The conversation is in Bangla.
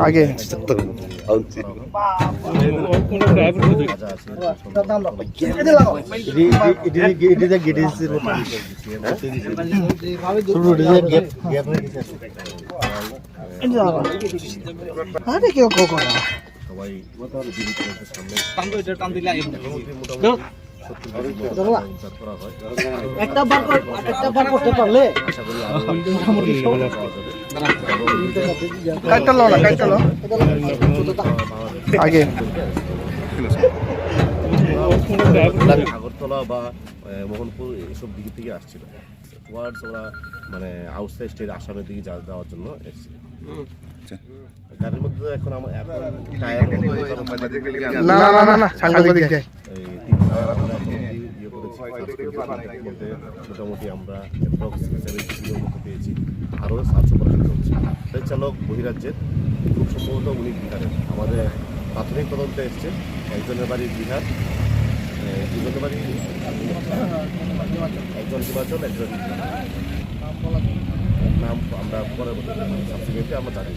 আগে আরে কেউ করা সবাই করা হয় একটা বার একটা বার করতে পারলে? আশা করি আরও পাওয়া যাবে কাইটা লো না কাইটা লো আগে। আগরতলা বা মোহনপুর এসব দিক থেকে আসছিল। টুয়ার্ডস ওরা মানে আউটসাইড স্টেট আসামের দিকে যা- যাওয়ার জন্য এসেছিল। গাড়ির মধ্যে এখন আমার টায়ার না না না না না সাংবাদিক দেয় এই তিন টায়ার আমরা এখন ইয়ে মধ্যে মোটামুটি আমরা অ্যাপ্রক্স সেভেন্টি কিলোর মতো পেয়েছি। আরও সাতশো পার্সেন্ট চলছে তাই চালক বহিরাজ্যের খুব সম্ভবত উনি বিহারের আমাদের প্রাথমিক তদন্তে এসছে একজনের বাড়ি বিহার দুজনের বাড়ি একজন হিমাচল একজন নাম আমরা পরে সাবসিকুয়েন্টলি আমরা জানি।